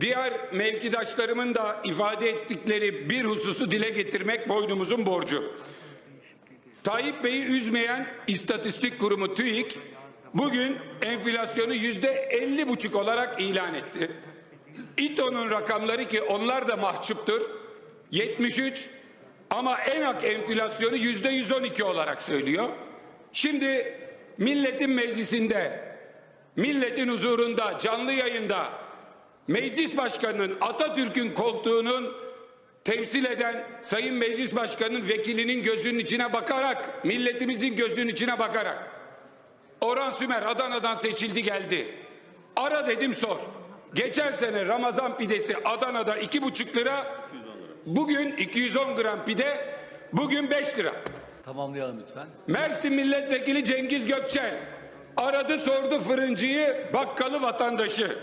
Diğer mevkidaşlarımın da ifade ettikleri bir hususu dile getirmek boynumuzun borcu. Tayyip Bey'i üzmeyen istatistik kurumu TÜİK bugün enflasyonu yüzde elli buçuk olarak ilan etti. İTO'nun rakamları ki onlar da mahcuptur. 73 ama enak enflasyonu yüzde 112 olarak söylüyor. Şimdi milletin meclisinde, milletin huzurunda, canlı yayında meclis başkanının Atatürk'ün koltuğunun temsil eden Sayın Meclis Başkanı'nın vekilinin gözünün içine bakarak, milletimizin gözünün içine bakarak Orhan Sümer Adana'dan seçildi geldi. Ara dedim sor. Geçen sene Ramazan pidesi Adana'da iki buçuk lira. Bugün 210 gram pide. Bugün 5 lira. Tamamlayalım lütfen. Mersin Milletvekili Cengiz Gökçel aradı sordu fırıncıyı bakkalı vatandaşı.